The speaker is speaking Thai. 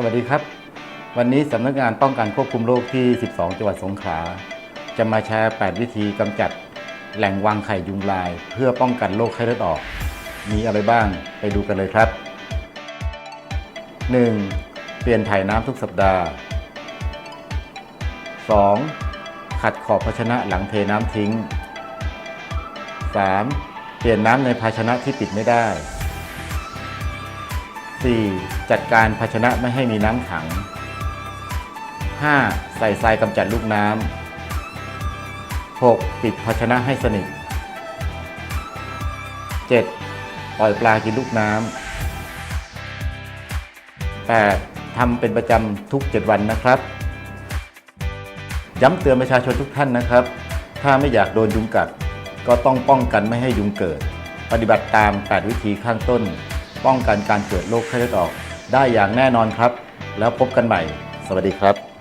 สวัสดีครับ วันนี้สำนักงานป้องกันควบคุมโรคที่ 12 จังหวัดสงขลาจะมาแชร์ 8 วิธีกำจัดแหล่งวางไข่ยุงลาย เพื่อป้องกันโรคไข้เลือดออก มีอะไรบ้างไปดูกันเลยครับ 1. เปลี่ยนถ่ายน้ำทุกสัปดาห์ 2. ขัดขอบภาชนะหลังเทน้ำทิ้ง 3. เปลี่ยนน้ำในภาชนะที่ปิดไม่ได้ 4. จัดการภาชนะไม่ให้มีน้ำขัง 5. ใส่ทรายกำจัดลูกน้ำ 6. ปิดภาชนะให้สนิท 7. ปล่อยปลากินลูกน้ำ 8. ทำเป็นประจำทุก 7 วันนะครับ ย้ำเตือนประชาชนทุกท่านนะครับ ถ้าไม่อยากโดนยุงกัด ก็ต้องป้องกันไม่ให้ยุงเกิด ปฏิบัติตาม 8 วิธีข้างต้น ป้องกันการเกิดโรคไข้เลือดออก ได้อย่างแน่นอนครับ แล้วพบกันใหม่ สวัสดีครับ